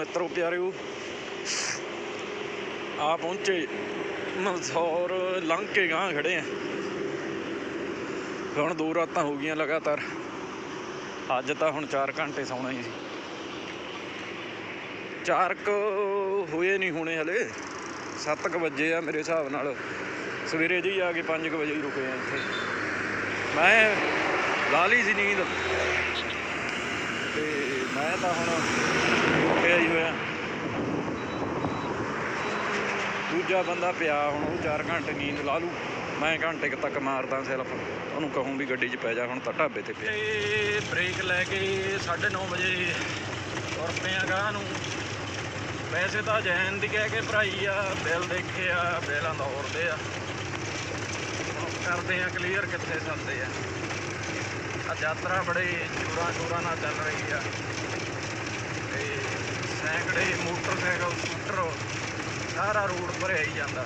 ਮਿੱਤਰੋ ਪਿਆਰਿਓ ਆ ਪਹੁੰਚੇ ਮਨਸੌਰ, ਲੰਘ ਕੇ ਗਾਂ ਖੜੇ ਆ। ਹੁਣ ਦੋ ਰਾਤਾਂ ਹੋ ਗਈਆਂ ਲਗਾਤਾਰ। ਅੱਜ ਤਾਂ ਹੁਣ 4 ਘੰਟੇ ਸੌਣਾ ਹੀ ਸੀ। 4 ਕ ਹੋਏ ਨਹੀਂ ਹੋਣੇ ਹਲੇ। 7 ਕ ਵਜੇ ਆ ਮੇਰੇ ਹਿਸਾਬ ਨਾਲ। ਸਵੇਰੇ ਜੀ ਆ ਕੇ 5 ਕ ਵਜੇ ਹੀ ਰੁਕੇ ਆ ਇੱਥੇ। ਮੈਂ ਲਾ ਲਈ ਸੀ ਨੀਂਦ। ਤੇ ਮੈਂ ਤਾਂ ਹੁਣ ਰੁਕਿਆ ਹੀ ਹੋਇਆ। ਦੂਜਾ ਬੰਦਾ ਪਿਆ ਹੁਣ, ਉਹ 4 ਘੰਟੇ ਨੀਂਦ ਲਾ ਲੂ ਮੈਂ ਘੰਟੇ ਤੱਕ ਮਾਰਦਾ ਸੈਲਫ। ਉਹਨੂੰ ਕਹੂੰ ਵੀ ਗੱਡੀ 'ਚ ਪੈ ਜਾ, ਹੁਣ ਤਾਂ ਢਾਬੇ ਤੇ ਪਿਆ। ਤੇ ਬ੍ਰੇਕ ਲੈ ਕੇ 9:30 ਵਜੇ ਤੁਰ ਪਏ ਆ ਗਾਂ ਨੂੰ। ਵੈਸੇ ਤਾਂ ਜੈਨ ਦੀ ਕਹਿ ਕੇ ਭਰਾਈ ਆ, ਬਿੱਲ ਦੇਖੇ ਆ, ਬਿੱਲਾਂ ਦਾ ਔਰਦੇ ਆ। ਕਰਦੇ ਆ ਕਲੀਅਰ ਕਿੱਥੇ ਚੱਲਦੇ ਆ। ਆ ਯਾਤਰਾ ਬੜੇ ਜੋਰਾਂ ਸ਼ੋਰਾਂ ਨਾਲ ਚੱਲ ਰਹੀ ਆ। ਤੇ ਸੈਂਕੜੇ ਮੋਟਰਸਾਈਕਲ ਸਕੂਟਰ ਸਾਰਾ ਰੋਡ ਭਰਿਆ ਹੀ ਜਾਂਦਾ।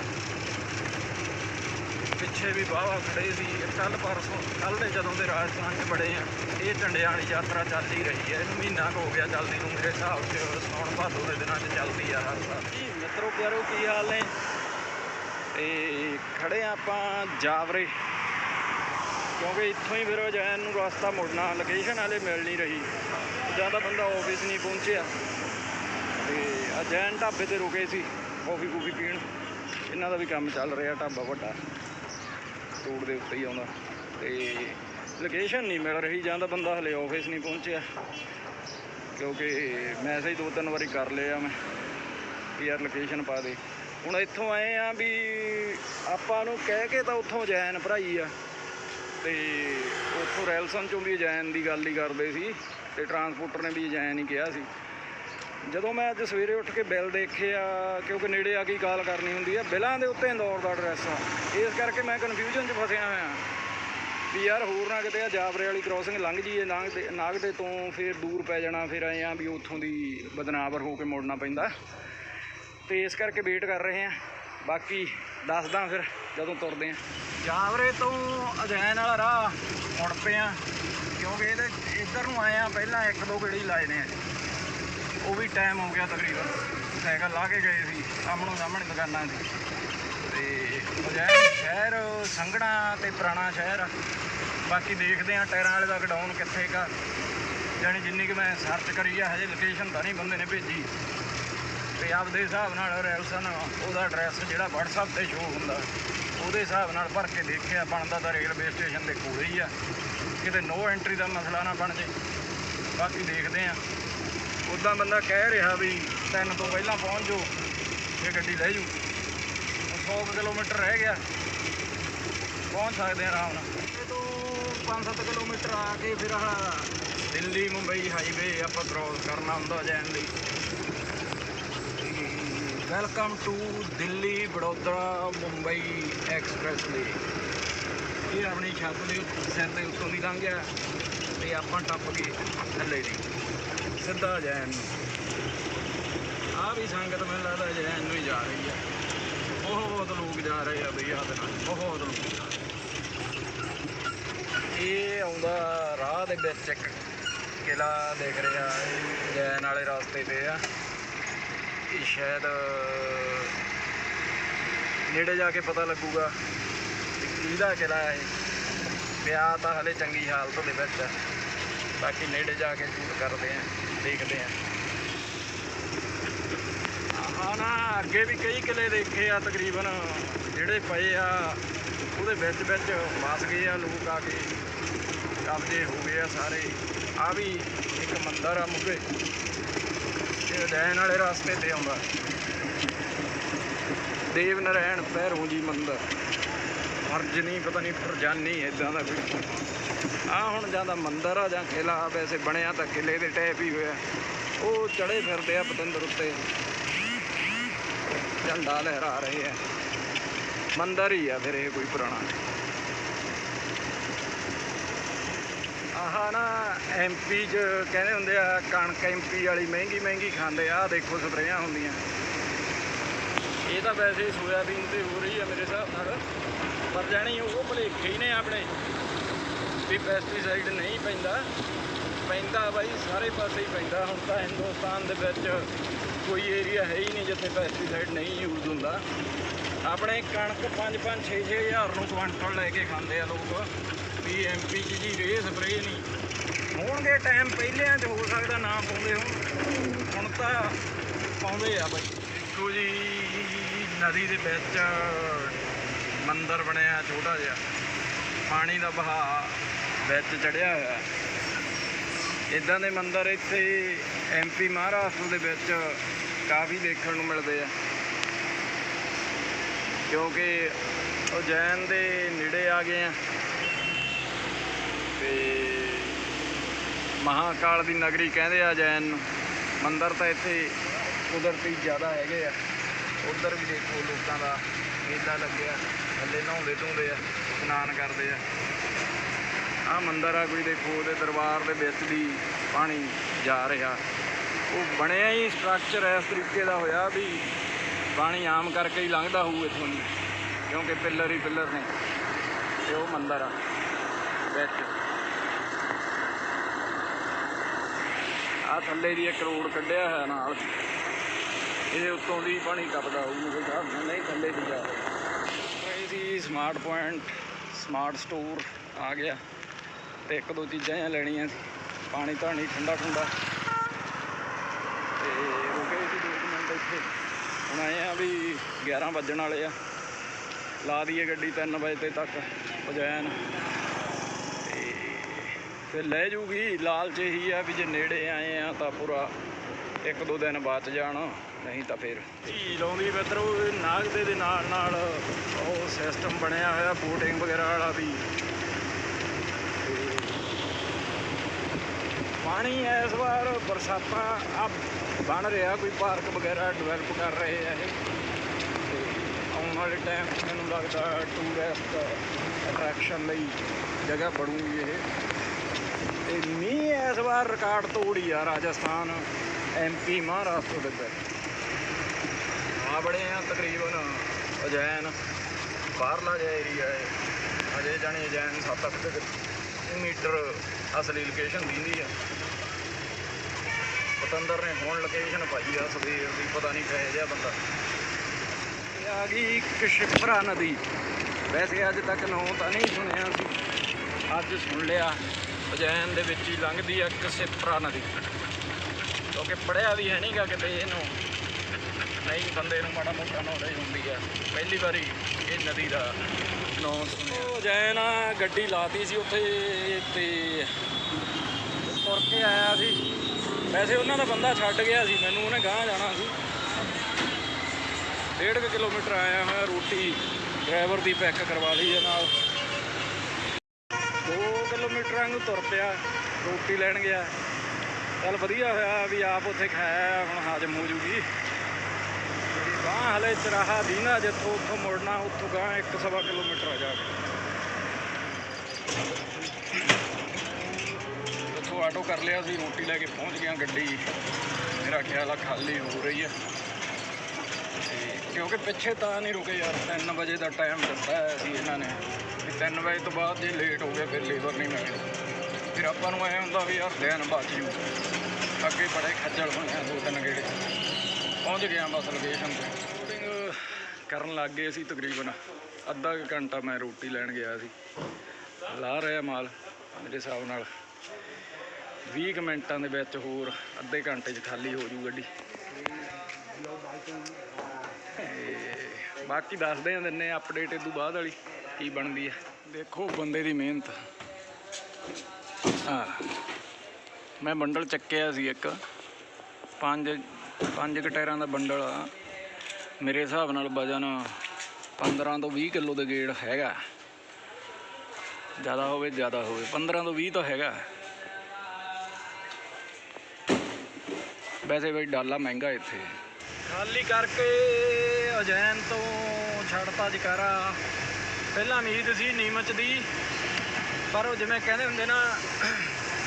ਪਿੱਛੇ ਵੀ ਬਾਵਾ ਖੜੇ ਸੀ। ਕੱਲ ਪਰਸੋਂ ਕੱਲ ਦੇ ਜਦੋਂ ਦੇ ਰਾਜਸਥਾਨ 'ਚ ਬੜੇ ਆ ਇਹ ਝੰਡਿਆਂ ਵਾਲੀ ਯਾਤਰਾ ਚੱਲ ਹੀ ਰਹੀ ਹੈ ਇਹਨੂੰ ਮਹੀਨਾ ਕੁ ਹੋ ਗਿਆ ਚੱਲਦੀ ਨੂੰ। ਮੇਰੇ ਹਿਸਾਬ 'ਚ ਸੌਣ ਭਾਦੋ ਦੇ ਦਿਨਾਂ 'ਚ ਚੱਲਦੀ ਆ ਹਰ ਸਾਲ। ਜੀ ਮਿੱਤਰੋ ਪਿਆਰੋ ਕੀ ਹਾਲ ਨੇ? ਤੇ ਖੜੇ ਆਪਾਂ ਜਾਵਰੇ। ਕਿਉਂਕਿ ਇੱਥੋਂ ਹੀ ਫਿਰ ਜੈਨ ਨੂੰ ਰਸਤਾ ਮੁੜਨਾ ਲੋਕੇਸ਼ਨ ਹਾਲੇ ਮਿਲ ਨਹੀਂ ਰਹੀ। ਜਾਂ ਤਾਂ ਬੰਦਾ ਆਫਿਸ ਨਹੀਂ ਪਹੁੰਚਿਆ। ਤੇ ਅਜੈਨ ਢਾਬੇ ਤੇ ਰੁਕੇ ਸੀ ਕਾਫੀ ਕੂਫੀ ਪੀਣ। ਇਹਨਾਂ ਦਾ ਵੀ ਕੰਮ ਚੱਲ ਰਿਹਾ, ਢਾਬਾ ਵੱਡਾ। ਰੋਡ ਦੇ ਉੱਤੇ ਹੀ ਆਉਂਦਾ। ਤੇ ਲੋਕੇਸ਼ਨ ਨਹੀਂ ਮਿਲ ਰਹੀ, ਜਾਂ ਤਾਂ ਬੰਦਾ ਹਲੇ ਆਫਿਸ ਨਹੀਂ ਪਹੁੰਚਿਆ। ਕਿਉਂਕਿ ਮੈਸੇਜ ਦੋ ਤਿੰਨ ਵਾਰੀ ਕਰ ਲਿਆ ਮੈਂ, ਵੀ ਯਾਰ ਲੋਕੇਸ਼ਨ ਪਾ ਦੇ। ਹੁਣ ਇੱਥੋਂ ਆਏ ਆ ਵੀ ਆਪਾਂ ਨੂੰ ਕਹਿ ਕੇ ਤਾਂ ਉੱਥੋਂ ਜੈਨ ਭਰਾਈ ਆ। ਤੇ ਉੱਥੋਂ ਰੈਲਸਨ ਚੋਂ ਵੀ ਜੈਨ ਦੀ ਗੱਲ ਹੀ ਕਰਦੇ ਸੀ ਤੇ ਟਰਾਂਸਪੋਰਟਰ ਨੇ ਵੀ ਜੈਨ ਹੀ ਕਿਹਾ ਸੀ। ਜਦੋਂ ਮੈਂ ਅੱਜ ਸਵੇਰੇ ਉੱਠ ਕੇ ਬਿੱਲ ਦੇਖਿਆ, ਕਿਉਂਕਿ ਨੇੜੇ ਆ ਕੇ ਕਾਲ ਕਰਨੀ ਹੁੰਦੀ ਆ, ਬਿੱਲਾਂ ਦੇ ਉੱਤੇ ਇੰਦੌਰ ਦਾ ਐਡਰੈਸ ਆ। ਇਸ ਕਰਕੇ ਮੈਂ ਕਨਫਿਊਜ਼ਨ 'ਚ ਫਸਿਆ ਹੋਇਆ। ਵੀ ਯਾਰ ਹੋਰ ਨਾ ਕਿਤੇ ਆ ਜਾਬਰੇ ਵਾਲੀ ਕ੍ਰੋਸਿੰਗ ਲੰਘ ਜੀਏ ਨਾਗ ਦੇ ਤੋਂ ਫਿਰ ਦੂਰ ਪੈ ਜਾਣਾ, ਫਿਰ ਆਏ ਆ ਵੀ ਉੱਥੋਂ ਦੀ ਬਦਨਾਵਰ ਹੋ ਕੇ ਮੁੜਨਾ ਪੈਂਦਾ। ਤੇ ਇਸ ਕਰਕੇ ਵੇਟ ਕਰ ਰਹੇ ਆ। ਬਾਕੀ ਦੱਸਦਾ ਫਿਰ ਜਦੋਂ ਤੁਰਦੇ ਆ। ਜਾਵਰੇ ਤੋਂ ਅਜੈਨ ਵਾਲਾ ਰਾਹ ਮੁੜ ਪਿਆ ਕਿਉਂਕਿ ਇਹਦੇ ਇੱਧਰ ਨੂੰ ਆਏ ਆ, ਪਹਿਲਾਂ ਇੱਕ ਦੋ ਗੇੜੀ ਲਾਏ ਨੇ। ਉਹ ਵੀ ਟਾਈਮ ਹੋ ਗਿਆ ਤਕਰੀਬਨ। ਸਾਈਕਲ ਲਾ ਕੇ ਗਏ ਸੀ, ਸਾਹਮਣੋਂ ਸਾਹਮਣੇ ਦੁਕਾਨਾਂ ਸੀ ਤੇ ਅਜੈਨ ਸ਼ਹਿਰ ਸੰਘਣਾ ਤੇ ਪੁਰਾਣਾ ਸ਼ਹਿਰ ਆ। ਬਾਕੀ ਦੇਖਦੇ ਆ ਟਾਇਰਾਂ ਵਾਲੇ ਦਾ ਗਡਾਊਨ ਕਿੱਥੇ ਕਾ ਜਾਣੀ ਜਿੰਨੀ ਕਿ ਮੈਂ ਸਰਚ ਕਰੀ ਆ, ਹਜੇ ਲੋਕੇਸ਼ਨ ਤਾਂ ਨਹੀਂ ਬੰਦੇ ਨੇ ਭੇਜੀ। ਤੇ ਆਪਦੇ ਹਿਸਾਬ ਨਾਲ ਰੈਲਸਨ ਉਹਦਾ ਐਡਰੈਸ ਜਿਹੜਾ WhatsApp ਤੇ ਸ਼ੋ ਹੁੰਦਾ, ਉਹਦੇ ਹਿਸਾਬ ਨਾਲ ਭਰ ਕੇ ਦੇਖਿਆ, ਬਣਦਾ ਤਾਂ ਰੇਲਵੇ ਸਟੇਸ਼ਨ ਦੇ ਕੋਲੇ ਹੀ ਆ। ਕਿਤੇ ਨੋ ਐਂਟਰੀ ਦਾ ਮਸਲਾ ਨਾ ਬਣ ਜੇ। ਬਾਕੀ ਦੇਖਦੇ ਆ। ਉਦਾਂ ਬੰਦਾ ਕਹਿ ਰਿਹਾ ਵੀ ਤਿੰਨ ਤੋਂ ਪਹਿਲਾਂ ਪਹੁੰਚ ਜਾਓ ਇਹ ਗੱਡੀ ਲੈ ਜੂ। 100 ਕਿਲੋਮੀਟਰ ਰਹਿ ਗਿਆ। ਪਹੁੰਚ ਸਕਦੇ ਆ ਆਰਾਮ ਨਾਲ। ਇਹ ਤੋਂ 5-7 ਕਿਲੋਮੀਟਰ ਆ ਕੇ ਫਿਰ ਆਹ ਦਿੱਲੀ ਮੁੰਬਈ ਹਾਈਵੇ ਆਪਾਂ ਕ੍ਰੋਸ ਕਰਨਾ ਹੁੰਦਾ ਜੈਨ ਲਈ। Welcome to Delhi, Vadodara, Mumbai expressway ਇਹ ਆਪਣੀ ਛੱਤ ਦੇ ਉੱਤੇ- ਸਿਰ ਦੇ ਉੱਤੋਂ ਦੀ ਲੰਘ ਗਿਆ ਤੇ ਆਪਾਂ ਟੱਪ ਗਏ ਥੱਲੇ ਦੀ। ਸਿੱਧਾ ਜੈਨ ਨੂੰ। ਆ ਵੀ ਸੰਗਤ ਮੈਨੂੰ ਲੱਗਦਾ ਜੈਨ ਨੂੰ ਹੀ ਜਾ ਰਹੀ ਆ। ਬਹੁਤ ਲੋਕ ਜਾ ਰਹੇ ਆ ਬਈ ਆਹ ਨਾਲ, ਬਹੁਤ ਲੋਕ ਜਾ ਰਹੇ ਇਹ ਆਉਂਦਾ ਰਾਹ ਦੇ ਵਿੱਚ ਇੱਕ ਕਿਲਾ ਦੇਖ ਰਿਹਾ, ਇਹ ਜੈਨ ਵਾਲੇ ਰਸਤੇ ਤੇ ਆ। ਸ਼ਾਇਦ ਨੇੜੇ ਜਾ ਕੇ ਪਤਾ ਲੱਗੂਗਾ ਕਿ ਕਿਹਦਾ ਕਿਲਾ ਹੈ ਵਿਆਹ ਤਾਂ ਹਲੇ ਚੰਗੀ ਹਾਲਤ ਦੇ ਵਿੱਚ ਹੈ ਬਾਕੀ ਨੇੜੇ ਜਾ ਕੇ ਸ਼ੂਟ ਕਰਦੇ ਆ, ਦੇਖਦੇ ਆ। ਆਹ ਨਾ, ਅੱਗੇ ਵੀ ਕਈ ਕਿਲੇ ਦੇਖੇ ਆ ਤਕਰੀਬਨ, ਜਿਹੜੇ ਪਏ ਆ, ਉਹਦੇ ਵਿੱਚ ਵਿੱਚ ਫਸ ਗਏ ਆ ਲੋਕ ਆ ਕੇ। ਕਬਜ਼ੇ ਹੋ ਗਏ ਆ ਸਾਰੇ। ਆ ਵੀ ਇੱਕ ਮੰਦਰ ਆ ਮੁੱਗੇ ਇਹ ਵਾਲੇ ਰਸਤੇ ਤੇ ਆਉਂਦਾ। ਦੇਵ ਨਾਰਾਇਣ ਭੈਰੋ ਜੀ ਮੰਦਿਰ। ਅਰਜਨੀ ਪਤਾ ਨਹੀਂ ਫਰਜਾਨੀ ਇਦਾਂ ਦਾ ਕੋਈ। ਆ ਹੁਣ ਜਾਂਦਾ ਮੰਦਰ ਆ ਜਾਂ ਕਿਲਾ ਵੈਸੇ ਬਣਿਆ ਤਾਂ ਕਿਲੇ ਦੇ ਟੈਪ ਹੀ ਹੋਇਆ। ਉਹ ਚੜੇ ਫਿਰਦੇ ਆ ਪਤੰਦਰ ਉੱਤੇ। ਝੰਡਾ ਲਹਿਰਾ ਰਹੇ ਆ। ਮੰਦਰ ਹੀ ਆ ਫਿਰ ਇਹ ਕੋਈ ਪੁਰਾਣਾ। ਆਹ ਨਾ ਐਮਪੀ ਚ ਕਹਿੰਦੇ ਹੁੰਦੇ ਆ, ਕਣਕ ਐਮਪੀ ਵਾਲੀ ਮਹਿੰਗੀ ਮਹਿੰਗੀ ਖਾਂਦੇ ਆ ਦੇਖੋ ਸਪਰੇਆਂ ਹੁੰਦੀਆਂ। ਇਹ ਤਾਂ ਵੈਸੇ ਸੋਇਆਬੀਨ ਤੇ ਹੋ ਰਹੀ ਆ ਮੇਰੇ ਹਿਸਾਬ ਨਾਲ। ਪਰ ਜਾਣੀ ਉਹ ਭਲੇਖੇ ਹੀ ਨੇ ਆਪਣੇ, ਵੀ ਪੈਸਟੀਸਾਈਡ ਨਹੀਂ ਪੈਂਦਾ। ਪੈਂਦਾ ਬਾਈ, ਸਾਰੇ ਪਾਸੇ ਹੀ ਪੈਂਦਾ। ਹੁਣ ਤਾਂ ਹਿੰਦੁਸਤਾਨ ਦੇ ਵਿੱਚ ਕੋਈ ਏਰੀਆ ਹੈ ਹੀ ਨਹੀਂ ਜਿੱਥੇ ਪੈਸਟੀਸਾਈਡ ਨਹੀਂ ਯੂਜ਼ ਹੁੰਦਾ। ਆਪਣੇ ਕਣਕ 5 5 6 6 ਹਜ਼ਾਰ ਨੂੰ ਕੁਆਂਟਲ ਲੈ ਕੇ ਖਾਂਦੇ ਆ ਲੋਕ। ਵੀ ਐਮਪੀ ਚ ਜੀ ਰੇ ਸਪਰੇ ਨਹੀਂ। ਹੋਣਗੇ ਟਾਈਮ ਪਹਿਲਿਆਂ ਚ ਹੋ ਸਕਦਾ ਨਾ ਪਾਉਂਦੇ ਹੁਣ। ਹੁਣ ਤਾਂ ਪਾਉਂਦੇ ਆ ਬਾਈ। ਦੇਖੋ ਜੀ, ਨਦੀ ਦੇ ਵਿੱਚ ਮੰਦਰ ਬਣਿਆ ਛੋਟਾ ਜਿਹਾ। ਪਾਣੀ ਦਾ ਵਹਾਅ ਵਿੱਚ ਚੜਿਆ ਹੋਇਆ। ਇਦਾਂ ਦੇ ਮੰਦਰ ਇੱਥੇ ਐਮਪੀ ਮਹਾਰਾਸ਼ਟਰ ਦੇ ਵਿੱਚ ਕਾਫੀ ਦੇਖਣ ਨੂੰ ਮਿਲਦੇ ਆ। ਕਿਉਂਕਿ ਉਜੈਨ ਦੇ ਨੇੜੇ ਆ ਗਏ ਆ। ਤੇ ਮਹਾਕਾਲ ਦੀ ਨਗਰੀ ਕਹਿੰਦੇ ਆ ਜੈਨ ਨੂੰ। ਮੰਦਰ ਤਾਂ ਇੱਥੇ ਕੁਦਰਤੀ ਜ਼ਿਆਦਾ ਹੈਗੇ ਆ। ਉਧਰ ਵੀ ਦੇਖੋ ਲੋਕਾਂ ਦਾ ਮੇਲਾ ਲੱਗਿਆ। ਥੱਲੇ ਨਹਾਉਂਦੇ ਧੋਂਦੇ ਆ, ਇਸ਼ਨਾਨ ਕਰਦੇ ਆ। ਆ ਮੰਦਿਰ ਆ ਕੋਈ ਦੇਖੋ, ਉਹਦੇ ਦਰਬਾਰ ਦੇ ਵਿੱਚ ਦੀ ਪਾਣੀ ਜਾ ਰਿਹਾ। ਉਹ ਬਣਿਆ ਹੀ ਸਟਰਕਚਰ ਇਸ ਤਰੀਕੇ ਦਾ ਹੋਇਆ ਵੀ ਪਾਣੀ ਆਮ ਕਰਕੇ ਹੀ ਲੰਘਦਾ ਹੋਊ ਇੱਥੋਂ ਦੀ, ਕਿਉਂਕਿ ਪਿੱਲਰ ਹੀ ਪਿੱਲਰ ਨੇ। ਤੇ ਉਹ ਮੰਦਰ ਆ ਵਿੱਚ। ਆ ਥੱਲੇ ਦੀ ਇੱਕ ਰੋਡ ਕੱਢਿਆ ਹੋਇਆ ਨਾਲ। ਇਹਦੇ ਉੱਤੋਂ ਦੀ ਪਾਣੀ ਕੱਪਦਾ ਹੋਊ ਮੇਰੇ ਹਿਸਾਬ ਨਹੀਂ ਥੱਲੇ ਦੀ ਜਾ ਰਿਹਾ। ਇਹ ਸੀ ਸਮਾਰਟ ਪੁਆਇੰਟ ਸਮਾਰਟ ਸਟੋਰ ਆ ਗਿਆ। ਤੇ ਇੱਕ ਦੋ ਚੀਜ਼ਾਂ ਜਿਹੀਆਂ ਲੈਣੀਆਂ ਸੀ। ਪਾਣੀ ਤਾਂ ਨਹੀਂ ਠੰਡਾ ਠੰਡਾ। ਤੇ ਰੁਕੇ ਸੀ ਦੋ ਕੁ ਮਿੰਟ ਇੱਥੇ। ਹੁਣ ਆਏ ਆ ਵੀ 11 ਵੱਜਣ ਵਾਲੇ ਆ। ਲਾ ਦਈਏ ਗੱਡੀ 3 ਵਜੇ ਤੇ ਤੱਕ ਪਜਾਇਨ ਫਿਰ ਲੈ ਜੂਗੀ, ਲਾਲਚ ਇਹੀ ਆ ਵੀ ਜੇ ਨੇੜੇ ਆਏ ਆ ਤਾਂ ਪੂਰਾ ਇੱਕ ਦੋ ਦਿਨ ਬਚ ਜਾਣ, ਨਹੀਂ ਤਾਂ ਫਿਰ। ਝੀਲ ਆਉਂਦੀ ਮਿੱਤਰੋ ਨਾਗ ਦੇ ਨਾਲ ਨਾਲ ਉਹ ਸਿਸਟਮ ਬਣਿਆ ਹੋਇਆ ਬੋਟਿੰਗ ਵਗੈਰਾ ਵਾਲਾ ਵੀ। ਪਾਣੀ ਇਸ ਵਾਰ, ਬਰਸਾਤਾਂ ਆ ਬਣ ਰਿਹਾ, ਕੋਈ ਪਾਰਕ ਵਗੈਰਾ ਡਿਵੈਲਪ ਕਰ ਰਹੇ ਆ ਇਹ। ਤੇ ਆਉਣ ਵਾਲੇ ਟਾਈਮ 'ਚ ਮੈਨੂੰ ਲੱਗਦਾ ਟੂਰਿਸਟ ਅਟਰੈਕਸ਼ਨ ਲਈ ਜਗ੍ਹਾ ਬਣੂਗੀ ਇਹ। ਤੇ ਮੀਂਹ ਇਸ ਵਾਰ ਰਿਕਾਰਡ ਤੋੜੀ ਆ ਰਾਜਸਥਾਨ ਐਮਪੀ ਮਹਾਰਾਸ਼ਟਰ ਦੇ ਵਿੱਚ ਆ ਬੜੇ ਆ ਤਕਰੀਬਨ ਅਜੈਨ, ਬਾਹਰਲਾ ਜਿਹਾ ਏਰੀਆ ਹੈ ਅਜੇ ਜਾਣੀ ਅਜੈਨ 7-8 ਮੀਟਰ ਅਸਲੀ ਲੋਕੇਸ਼ਨ ਦਿੰਦੀ ਆ। ਪਤੰਦਰ ਨੇ ਹੁਣ ਲੋਕੇਸ਼ਨ ਪਾਈ ਆ ਸਵੇਰ ਦੀ, ਪਤਾ ਨਹੀਂ ਕਹੇ ਜਿਹਾ ਬੰਦਾ। ਇਹ ਆ ਗਈ ਕਸ਼ਿਪਰਾ ਨਦੀ। ਵੈਸੇ ਅੱਜ ਤੱਕ ਨਾਂ ਤਾਂ ਨਹੀਂ ਸੁਣਿਆ ਸੀ ਅੱਜ ਸੁਣ ਲਿਆ। ਉਜੈਨ ਦੇ ਵਿੱਚ ਹੀ ਲੰਘਦੀ ਆ ਕਸ਼ਿਪਰਾ ਨਦੀ। ਕਿਉਂਕਿ ਪੜਿਆ ਵੀ ਹੈ ਨਹੀਂਗਾ ਕਿਤੇ ਇਹਨੂੰ। ਨਹੀਂ, ਬੰਦੇ ਨੂੰ ਮਾੜਾ ਮੋਟਾ ਨੌਲੇਜ ਹੁੰਦੀ ਆ। ਪਹਿਲੀ ਵਾਰੀ ਇਹ ਨਦੀ ਦਾ ਨਾਮ ਸੁਣਿਆ। ਜੈਨ ਗੱਡੀ ਲਾਤੀ ਸੀ ਉੱਥੇ ਤੇ ਤੁਰ ਕੇ ਆਇਆ ਸੀ। ਵੈਸੇ ਉਹਨਾਂ ਦਾ ਬੰਦਾ ਛੱਡ ਗਿਆ ਸੀ, ਮੈਨੂੰ ਉਹਨੇ ਗਾਂਹ ਜਾਣਾ ਸੀ। ਡੇਢ ਕੁ ਕਿਲੋਮੀਟਰ ਆਇਆ ਹੋਇਆ, ਰੋਟੀ ਡਰਾਈਵਰ ਦੀ ਪੈਕ ਕਰਵਾ ਲਈ ਹੈ ਨਾਲ। ਕਿਲੋਮੀਟਰ ਵਾਂਗੂ ਤੁਰ ਪਿਆ, ਰੋਟੀ ਲੈਣ ਗਿਆ। ਚੱਲ ਵਧੀਆ ਹੋਇਆ ਵੀ ਆਪ ਉੱਥੇ ਖਾਇਆ ਹੁਣ ਹਾਜ਼ਮ ਹੋ ਜੂਗੀ। ਗਾਂ ਹਲੇ ਚਰਾਹਾ ਦੀਨਾ ਜਿੱਥੋਂ ਉੱਥੋਂ ਮੁੜਨਾ, ਉੱਥੋਂ ਗਾਂ ਇੱਕ ਸਵਾ ਕਿਲੋਮੀਟਰ ਆ ਜਾ ਕੇ ਉੱਥੋਂ ਆਟੋ ਕਰ ਲਿਆ ਸੀ, ਰੋਟੀ ਲੈ ਕੇ ਪਹੁੰਚ ਗਿਆ ਗੱਡੀ। ਮੇਰਾ ਖਿਆਲ ਆ ਖਾਲੀ ਹੋ ਰਹੀ ਹੈ ਕਿਉਂਕਿ ਪਿੱਛੇ ਤਾਂ ਨਹੀਂ ਰੁਕੇ ਯਾਰ 3 ਵਜੇ ਦਾ ਟਾਈਮ ਦਿੱਤਾ ਹੈ ਸੀ ਇਹਨਾਂ ਨੇ। ਵੀ 3 ਵਜੇ ਤੋਂ ਬਾਅਦ ਜੇ ਲੇਟ ਹੋ ਗਿਆ ਫਿਰ ਲੇਬਰ ਨਹੀਂ ਮਿਲਣੀ। ਫਿਰ ਆਪਾਂ ਨੂੰ ਐ ਹੁੰਦਾ ਵੀ ਯਾਰ ਦਿਨ ਬਚ ਜੂ। ਅੱਗੇ ਬੜੇ ਖੱਜਲ ਹੋਏ ਦੋ ਤਿੰਨ ਗੇੜੇ। ਪਹੁੰਚ ਗਿਆ ਬਸ ਲੋਕੇਸ਼ਨ ਤੇ। ਸ਼ੂਟਿੰਗ ਕਰਨ ਲੱਗ ਗਏ ਸੀ ਤਕਰੀਬਨ। ਅੱਧਾ ਕੁ ਘੰਟਾ ਮੈਂ ਰੋਟੀ ਲੈਣ ਗਿਆ ਸੀ। ਲਾ ਰਿਹਾ ਮਾਲ ਮੇਰੇ ਹਿਸਾਬ ਨਾਲ। 20 ਕੁ ਮਿੰਟਾਂ ਦੇ ਵਿੱਚ ਹੋਰ ਅੱਧੇ ਘੰਟੇ 'ਚ ਖਾਲੀ ਹੋ ਜੂ ਗੱਡੀ। ਬਾਕੀ ਦੱਸਦੇ ਆਂ ਦਿੰਨੇ ਅਪਡੇਟ ਇਹ ਤੋਂ ਬਾਅਦ ਵਾਲੀ ਕੀ ਬਣਦੀ ਹੈ ਦੇਖੋ ਬੰਦੇ ਦੀ ਮਿਹਨਤ। ਆ ਮੈਂ ਬੰਡਲ ਚੱਕਿਆ ਸੀ ਇੱਕ। ਪੰਜ ਪੰਜ ਟਾਇਰਾਂ ਦਾ ਬੰਡਲ ਆ। ਮੇਰੇ ਹਿਸਾਬ ਨਾਲ ਵਜਨ 15 ਤੋਂ 20 ਕਿਲੋ ਦੇ ਗੇੜ ਹੈਗਾ। ਜ਼ਿਆਦਾ ਹੋਵੇ ਜ਼ਿਆਦਾ ਹੋਵੇ। 15 ਤੋਂ 20 ਤਾਂ ਹੈਗਾ। ਵੈਸੇ ਵੀ ਡਾਲਾ ਮਹਿੰਗਾ ਇੱਥੇ। ਖਾਲੀ ਕਰਕੇ ਅਜੈਨ ਤੋਂ ਛੱਡਤਾ ਜਕਾਰਾ ਪਹਿਲਾਂ ਉਮੀਦ ਸੀ ਨੀਮਚ ਦੀ, ਪਰ ਉਹ ਜਿਵੇਂ ਕਹਿੰਦੇ ਹੁੰਦੇ ਨਾ,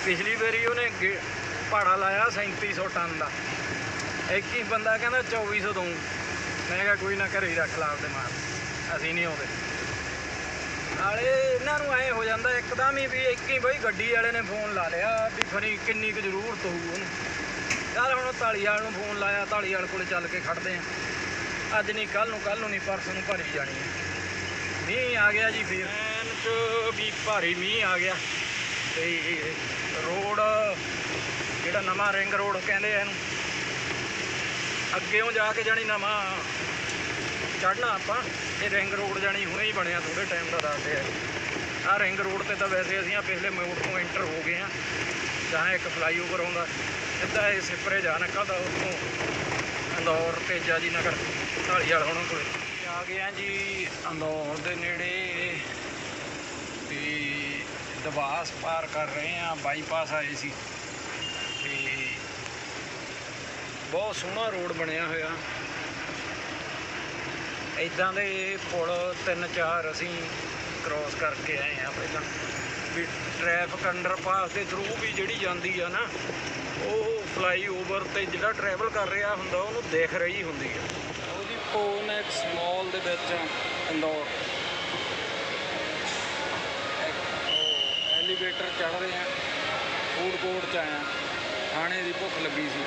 ਪਿਛਲੀ ਵਾਰੀ ਉਹਨੇ ਗੇ- ਭਾੜਾ ਲਾਇਆ 3700 ਟਨ ਦਾ। ਇੱਕ ਹੀ ਬੰਦਾ ਕਹਿੰਦਾ 2400 ਦਊਂ। ਮੈਂ ਕਿਹਾ ਕੋਈ ਨਾ ਘਰੇ ਹੀ ਰੱਖ ਲਾ ਆਪਦੇ ਮਾਲ, ਅਸੀਂ ਨਹੀਂ ਆਉਂਦੇ। ਨਾਲੇ ਇਹਨਾਂ ਨੂੰ ਐ ਹੋ ਜਾਂਦਾ ਇੱਕਦਮ ਹੀ ਵੀ ਇੱਕ ਹੀ ਬਈ ਗੱਡੀ ਵਾਲੇ ਨੇ ਫੋਨ ਲਾ ਲਿਆ ਵੀ ਫਰੀ ਕਿੰਨੀ ਕੁ ਜ਼ਰੂਰਤ ਹੋਊ ਉਹਨੂੰ। ਚੱਲ ਹੁਣ ਢਾਲੀਵਾਲ ਨੂੰ ਫੋਨ ਲਾਇਆ ਢਾਲੀਵਾਲ ਕੋਲੇ ਚੱਲ ਕੇ ਖੜਦੇ ਆ। ਅੱਜ ਨਹੀਂ ਕੱਲ ਨੂੰ ਕੱਲ ਨੂੰ ਨਹੀਂ, ਪਰਸੋਂ ਨੂੰ ਭਰੀ ਜਾਣੀ ਹੈ। ਮੀਂਹ ਆ ਗਿਆ ਜੀ ਫਿਰ। ਐਨ ਚ ਵੀ ਭਾਰੀ ਮੀਂਹ ਆ ਗਿਆ। ਤੇ ਰੋਡ, ਜਿਹੜਾ ਨਵਾਂ ਰਿੰਗ ਰੋਡ ਕਹਿੰਦੇ ਆ ਇਹਨੂੰ ਅੱਗੇੋਂ ਜਾ ਕੇ ਜਾਣੀ ਨਵਾਂ ਚੜਨਾ ਆਪਾਂ, ਇਹ ਰਿੰਗ ਰੋਡ ਜਾਣੀ ਹੁਣੇ ਹੀ ਬਣਿਆ ਥੋੜੇ ਟਾਈਮ ਦਾ ਦੱਸਦੇ ਆ ਆਹ ਰਿੰਗ ਰੋਡ ਤੇ ਤਾਂ ਵੈਸੇ ਅਸੀਂ ਆ ਪਿਛਲੇ ਮੋੜ ਤੋਂ ਐਂਟਰ ਹੋ ਗਏ ਆ ਜਹਾਂ ਇੱਕ ਫਲਾਈਓਵਰ ਆਉਂਦਾ, ਸਿੱਧਾ ਇਹ ਸਿਪਰੇ ਜਾ ਨਿਕਲਦਾ ਉੱਥੋਂ ਇੰਦੌਰ ਤੇ ਜਾਜੀ ਨਗਰ। ਢਾਲੀਵਾਲ ਹੁਣ ਕੋਲੇ ਆ ਗਏ ਆ ਜੀ ਅੰਦੌਰ ਦੇ ਨੇੜੇ। ਤੇ ਦਵਾਸ ਪਾਰ ਕਰ ਰਹੇ ਆ ਬਾਈਪਾਸ ਆਏ ਸੀ। ਤੇ ਬਹੁਤ ਸੋਹਣਾ ਰੋਡ ਬਣਿਆ ਹੋਇਆ। ਇਦਾਂ ਦੇ ਪੁਲ ਤਿੰਨ ਚਾਰ ਅਸੀਂ ਕ੍ਰਾਸ ਕਰਕੇ ਆਏ ਆ ਪਹਿਲਾਂ। ਵੀ ਟ੍ਰੈਫਿਕ ਅੰਡਰਪਾਸ ਦੇ ਥਰੂ ਵੀ ਜਿਹੜੀ ਜਾਂਦੀ ਆ ਨਾ, ਉਹ ਫਲਾਈਓਵਰ ਤੇ ਜਿਹੜਾ ਟਰੈਵਲ ਕਰ ਰਿਹਾ ਹੁੰਦਾ, ਉਹਨੂੰ ਦੇਖ ਰਹੀ ਹੁੰਦੀ ਆ। ਉਹਦੀ ਦੇ ਵਿੱਚ ਇੰਦੌਰ ਐਲੀਵੇਟਰ ਚੜ ਰਹੇ ਆ ਫੂਡ ਕੋਰਟ ਚ ਆਇਆ। ਖਾਣੇ ਦੀ ਭੁੱਖ ਲੱਗੀ ਸੀ।